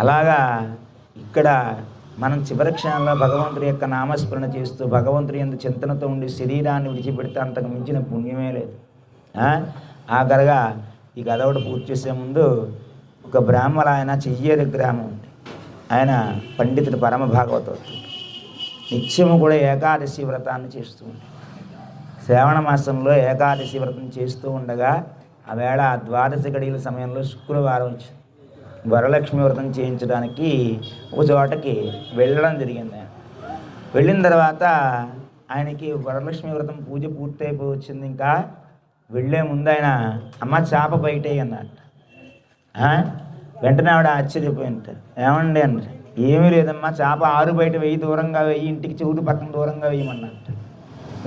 అలాగా ఇక్కడ మనం చివరి క్షణంలో భగవంతుడి యొక్క నామస్మరణ చేస్తూ భగవంతుడి యొక్క చింతనతో ఉండి శరీరాన్ని విడిచిపెడితే అంతకు మించిన పుణ్యమే లేదు. ఆ? ఆఖరిగా ఈ కథ ఒకటి పూర్తి చేసే ముందు ఒక బ్రాహ్మణ ఆయన చెయ్యేరు గ్రామం ఉంది. ఆయన పండితుడు పరమ భాగవతుడు నిత్యము కూడా ఏకాదశి వ్రతాన్ని చేస్తూ ఉంటాడు. శ్రావణ మాసంలో ఏకాదశి వ్రతం చేస్తూ ఉండగా ఆ వేళ ద్వాదశ గడియల సమయంలో శుక్రవారం వచ్చింది. వరలక్ష్మి వ్రతం చేయించడానికి ఒక చోటకి వెళ్ళడం జరిగింది. వెళ్ళిన తర్వాత ఆయనకి వరలక్ష్మి వ్రతం పూజ పూర్తయిపోయి వచ్చింది. ఇంకా వెళ్ళే ముందు ఆయన అమ్మ చేప బయటే అన్నట్టు వెంటనే ఆవిడ ఆశ్చర్యపోయింది. ఏమండి అంటే ఏమీ లేదమ్మా చేప ఆరు బయట వెయ్యి దూరంగా వెయ్యి ఇంటికి చెవుడు పక్కన దూరంగా వేయమన్నట్టు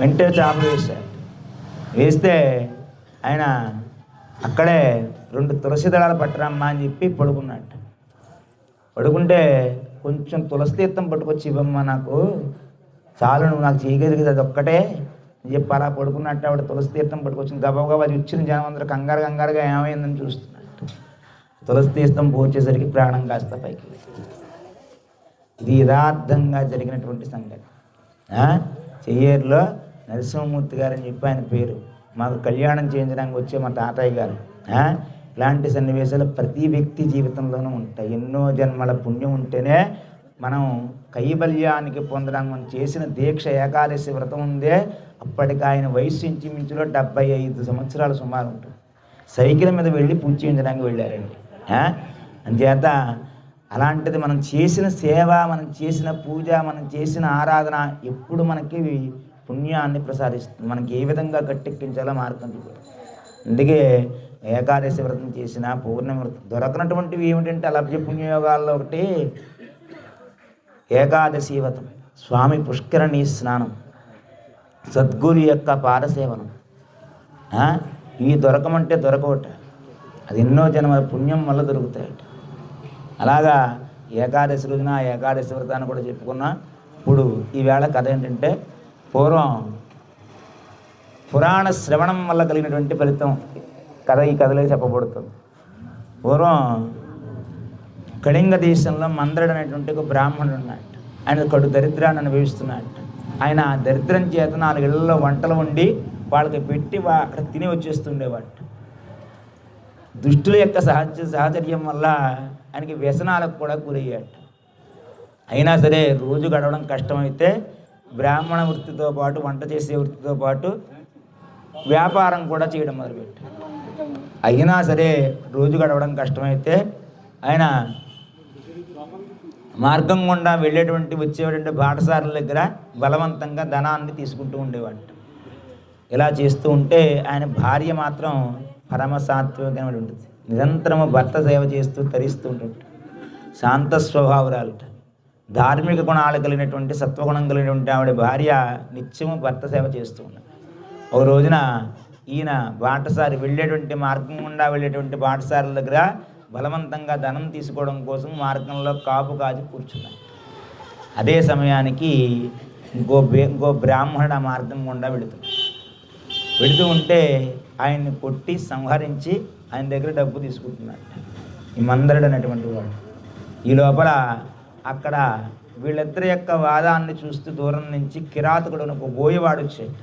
వెంటనే చేప వేశారు వేస్తే ఆయన అక్కడే రెండు తులసి దళాలు పట్టరమ్మా అని చెప్పి పడుకున్నట్టు పడుకుంటే కొంచెం తులసి తీర్థం పట్టుకొచ్చి ఇవ్వమ్మా నాకు. చాలు నువ్వు నాకు చేయగలిగేది అది ఒక్కటే. అని చెప్పి అలా పడుకున్నట్టు ఆవిడ తులసి తీర్థం పట్టుకొచ్చింది. గబగబా అది ఇచ్చిన జనం అందరూ కంగారు కంగారుగా ఏమైందని చూస్తున్నట్టు తులసి తీర్థం పోచేసరికి ప్రాణం కాస్త పైకి ఇది యథార్థంగా జరిగినటువంటి సంగతి చెయ్యేరులో నరసింహమూర్తి గారు అని చెప్పి ఆయన పేరు. మాకు కళ్యాణం చేయించడానికి వచ్చే మా తాతయ్య గారు. ఇలాంటి సన్నివేశాలు ప్రతి వ్యక్తి జీవితంలోనూ ఉంటాయి. ఎన్నో జన్మల పుణ్యం ఉంటేనే మనం కైబల్యానికి పొందడానికి మనం చేసిన దీక్ష ఏకాదశి వ్రతం ఉందే అప్పటికి ఆయన వయసు ఇంచుమించులో డెబ్బై ఐదు సంవత్సరాలు సుమారు ఉంటుంది. సైకిల్ మీద వెళ్ళి పూజ చేయించడానికి వెళ్ళారండి. ఆ? అంచేత అలాంటిది మనం చేసిన సేవ మనం చేసిన పూజ మనం చేసిన ఆరాధన ఎప్పుడు మనకి పుణ్యాన్ని ప్రసాదిస్తుంది. మనకి ఏ విధంగా గట్టెక్కించాలో మార్గం చూపారు అందుకే ఏకాదశి వ్రతం చేసిన పౌర్ణమి వ్రతం. దొరకనటువంటివి ఏమిటంటే అలభ్య పుణ్యయోగాల్లో ఒకటి ఏకాదశి వ్రతం. స్వామి పుష్కరణి స్నానం. సద్గురు యొక్క పాదసేవనం. ఇవి దొరకమంటే దొరకవట. అది ఎన్నో జన్మ పుణ్యం వల్ల దొరుకుతాయట. అలాగా ఏకాదశి రోజున ఆ ఏకాదశి వ్రతాన్ని కూడా చెప్పుకున్నా. ఇప్పుడు ఈవేళ కథ ఏంటంటే పూర్వం పురాణ శ్రవణం వల్ల కలిగినటువంటి ఫలితం కథ ఈ కథలో చెప్పబడుతుంది. పూర్వం కళింగ దేశంలో మందరుడు అనేటువంటి ఒక బ్రాహ్మణుడు ఉన్నాడు ఆయన కడు దరిద్రాన్ని అనుభవిస్తున్నాడు ఆయన దరిద్రం చేత నాలుగు ఇళ్ళలో వంటలు వండి వాళ్ళకి పెట్టి వా- అక్కడ తిని వచ్చేస్తుండేవాడు దుష్టుల యొక్క సహజ సహచర్యం వల్ల ఆయనకి వ్యసనాలకు కూడా గురయ్యాడు అయినా సరే రోజు గడవడం కష్టమైతే బ్రాహ్మణ వృత్తితో పాటు వంట చేసే వృత్తితో పాటు వ్యాపారం కూడా చేయడం మొదలుపెట్టాడు అయినా సరే రోజు గడవడం కష్టమైతే ఆయన మార్గం గుండా వెళ్ళేటువంటి వచ్చేటువంటి బాటసారుల దగ్గర బలవంతంగా ధనాన్ని తీసుకుంటూ ఉండేవాడు. ఇలా చేస్తూ ఉంటే ఆయన భార్య మాత్రం పరమ ఉంటుంది. నిరంతరము భర్త సేవ చేస్తూ తరిస్తూ ఉంటుంది. శాంత స్వభావరాలట. ధార్మిక గుణాలు కలిగినటువంటి సత్వగుణం కలిగినటువంటి ఆవిడ భార్య నిత్యము భర్త సేవ చేస్తూ ఉన్నది ఒక రోజున ఈయన బాటసారి వెళ్ళేటువంటి మార్గం గుండా వెళ్ళేటువంటి బాటసారుల దగ్గర బలవంతంగా ధనం తీసుకోవడం కోసం మార్గంలో కాపు కాచి కూర్చున్నాడు. అదే సమయానికి ఇంకో బే ఇంకో బ్రాహ్మణుడు ఆ మార్గం గుండా వెళుతున్నాడు. వెళుతూ ఉంటే ఆయన్ని కొట్టి సంహరించి ఆయన దగ్గర డబ్బు తీసుకుంటున్నాడు. ఈ మందరుడు అనేటువంటి వాడు. ఈ లోపల అక్కడ వీళ్ళిద్దరి యొక్క వాదాన్ని చూస్తూ దూరం నుంచి కిరాతకుడు ఒక బోయవాడు వచ్చాడు.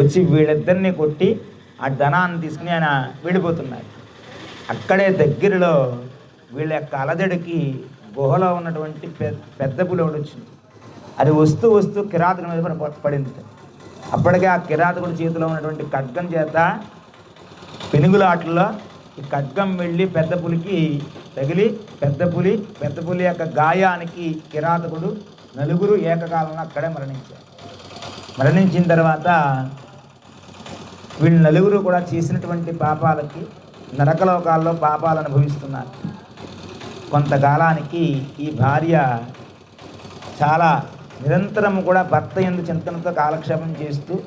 వచ్చి వీళ్ళిద్దరిని కొట్టి ఆ ధనాన్ని తీసుకుని ఆయన వెళ్ళిపోతున్నాడు అక్కడే దగ్గరలో వీళ్ళ యొక్క అలజడికి గుహలో ఉన్నటువంటి పెద్ద పెద్ద పులి ఒకటి వచ్చింది. అది వస్తూ వస్తూ కిరాతకుడి మీద పడింది. అప్పటికే ఆ కిరాతకుడి చేతిలో ఉన్నటువంటి ఖడ్గం చేత పెనుగులాటల్లో ఈ ఖడ్గం వెళ్ళి పెద్ద పులికి తగిలి పెద్ద పులి పెద్ద పులి యొక్క గాయానికి కిరాతకుడు నలుగురు ఏకకాలంలో అక్కడే మరణించారు. మరణించిన తర్వాత వీళ్ళు నలుగురు కూడా చేసినటువంటి పాపాలకి నరకలోకాల్లో పాపాలు అనుభవిస్తున్నారు. కొంతకాలానికి ఈ భార్య చాలా నిరంతరం కూడా భర్త ఎందు చింతనతో కాలక్షేపం చేస్తూ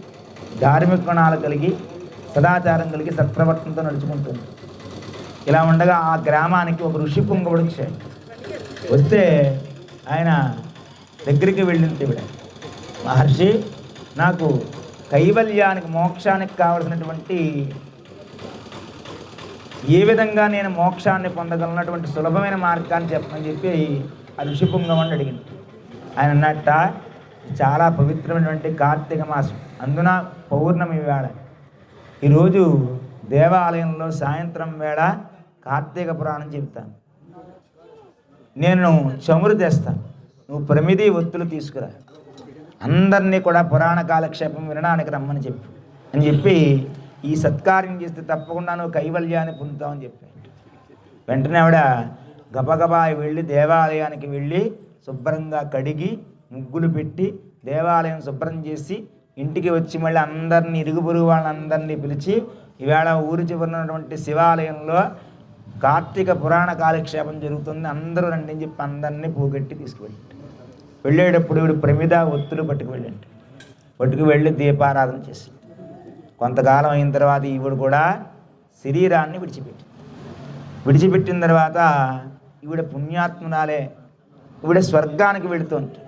ధార్మిక గుణాలు కలిగి సదాచారం కలిగి సత్ప్రవర్తనతో నడుచుకుంటుంది. ఇలా ఉండగా ఆ గ్రామానికి ఒక ఋషి పుంగవుడు వచ్చాడు. వస్తే ఆయన దగ్గరికి వెళ్ళింది ఈవిడ. మహర్షి నాకు కైవల్యానికి మోక్షానికి కావలసినటువంటి ఏ విధంగా నేను మోక్షాన్ని పొందగలనటువంటి సులభమైన మార్గాన్ని చెప్పమని చెప్పి ఆ ఋషిపుంగమని అడిగింది. ఆయన అన్నట్ట చాలా పవిత్రమైనటువంటి కార్తీక మాసం. అందున పౌర్ణమి వేళ. ఈరోజు దేవాలయంలో సాయంత్రం వేళ కార్తీక పురాణం చెబుతాను. నేను చమురు తెస్తాను. నువ్వు ప్రమిది ఒత్తులు తీసుకురా. అందరినీ కూడా పురాణ కాలక్షేపం వినడానికి రమ్మని చెప్పు. అని చెప్పి ఈ సత్కార్యం చేస్తే తప్పకుండా నువ్వు కైవల్యాన్ని పొందుతావని చెప్పి. వెంటనే ఆవిడ గబగబా వెళ్ళి దేవాలయానికి వెళ్ళి శుభ్రంగా కడిగి ముగ్గులు పెట్టి దేవాలయం శుభ్రం చేసి ఇంటికి వచ్చి మళ్ళీ అందరినీ ఇరుగు పొరుగు వాళ్ళందరినీ పిలిచి ఈవేళ ఊరి చివరినటువంటి ఉన్నటువంటి శివాలయంలో కార్తీక పురాణ కాలక్షేపం జరుగుతుంది. అందరూ రండి అని చెప్పి అందరినీ పోగొట్టి తీసుకువెళ్ళి. వెళ్ళేటప్పుడు వీడు ప్రమిద ఒత్తులు పట్టుకు వెళ్ళండి. పట్టుకు వెళ్ళి దీపారాధన చేసి కొంతకాలం అయిన తర్వాత ఈవిడు కూడా శరీరాన్ని విడిచిపెట్టి విడిచిపెట్టిన తర్వాత ఈవిడ పుణ్యాత్మరాలే ఈవిడ స్వర్గానికి వెళుతుంది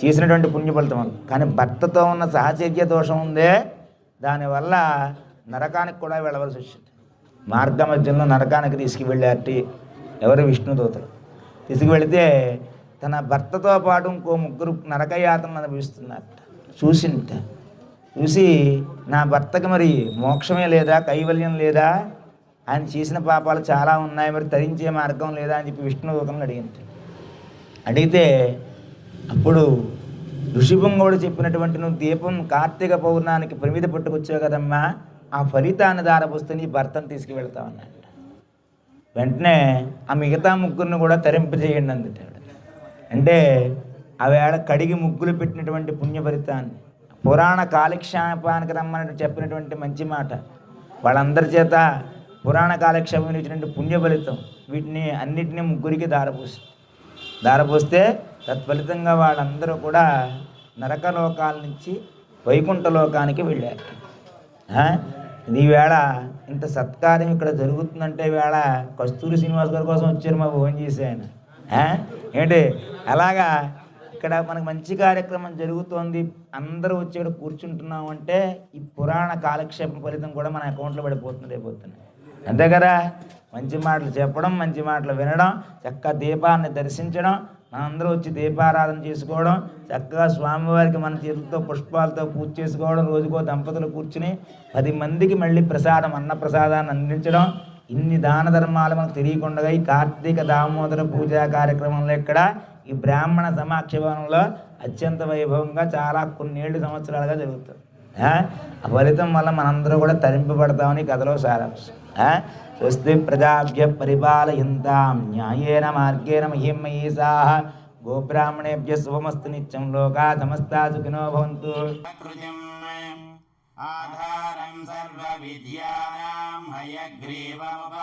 చేసినటువంటి పుణ్యఫలితం వల్ల కానీ భర్తతో ఉన్న సహచర్య దోషం ఉందే దానివల్ల నరకానికి కూడా వెళ్ళవలసి వచ్చింది. మార్గ మధ్యంలో నరకానికి తీసుకువెళ్ళారటి ఎవరు విష్ణుదూతలు తీసుకువెళితే తన భర్తతో పాటు ఇంకో ముగ్గురు నరకయాతనలు అనుభవిస్తున్నట్ట చూసింట. చూసి నా భర్తకి మరి మోక్షమే లేదా? కైవల్యం లేదా? ఆయన చేసిన పాపాలు చాలా ఉన్నాయి. మరి తరించే మార్గం లేదా? అని చెప్పి విష్ణుదూతలను అడిగింది అడిగితే అప్పుడు ఋషిభంగోడు చెప్పినటువంటి నువ్వు దీపం కార్తీక పౌర్ణానికి ప్రమిద పట్టుకొచ్చావు కదమ్మా. ఆ ఫలితాన్ని దారపోస్తే నీ భర్తను తీసుకువెళ్తామన్నాడు వెంటనే ఆ మిగతా ముగ్గురిని కూడా తరింపజేయండి అందుట అంటే ఆవేళ కడిగి ముగ్గులు పెట్టినటువంటి పుణ్యఫలితాన్ని పురాణ కాలక్షేపానికి రమ్మని చెప్పినటువంటి మంచి మాట. వాళ్ళందరి చేత పురాణ కాలక్షేపం ఇచ్చినటువంటి పుణ్య ఫలితం వీటిని అన్నిటినీ ముగ్గురికి దారపోస్తుంది దారపోస్తే తత్ఫలితంగా వాళ్ళందరూ కూడా నరక లోకాల నుంచి వైకుంఠ లోకానికి వెళ్ళారు. ఆ? వేళ ఇంత సత్కార్యం ఇక్కడ జరుగుతుందంటే వేళ కస్తూరి శ్రీనివాస్ గారి కోసం వచ్చారు మా భోజనం చేసే ఆయన ఏంటి? అలాగా ఇక్కడ మనకు మంచి కార్యక్రమం జరుగుతోంది. అందరూ వచ్చి ఇక్కడ కూర్చుంటున్నాం అంటే ఈ పురాణ కాలక్షేపం ఫలితం కూడా మన అకౌంట్లో పడిపోతుంది రేపొద్దున అంతే కదా? మంచి మాటలు చెప్పడం మంచి మాటలు వినడం చక్కగా దీపాన్ని దర్శించడం మనందరూ వచ్చి దీపారాధన చేసుకోవడం చక్కగా స్వామివారికి మన చేతులతో పుష్పాలతో పూజ చేసుకోవడం రోజుకో దంపతులు కూర్చుని పది మందికి మళ్ళీ ప్రసాదం అన్న ప్రసాదాన్ని అందించడం ఇన్ని దాన ధర్మాలు మనకు తెలియకుండా ఈ కార్తీక దామోదర పూజా కార్యక్రమంలో ఇక్కడ ఈ బ్రాహ్మణ సమాక్షేపంలో అత్యంత వైభవంగా చాలా కొన్నేళ్ళు సంవత్సరాలుగా జరుగుతుంది. ఆ? ఫలితం వల్ల మనందరూ కూడా తరింపబడతామని కథలో సారాంశం. స్వస్తి ప్రజాభ్య పరిపాలయంతాం. న్యాయేన మార్గేణ మహిమయీసా గోబ్రాహ్మణేభ్య శుభమస్తు నిత్యం లోకా సమస్తా సుఖినో భవంతు. ఆధారం సర్వవిద్యానాం హయగ్రీవముపాస్మహే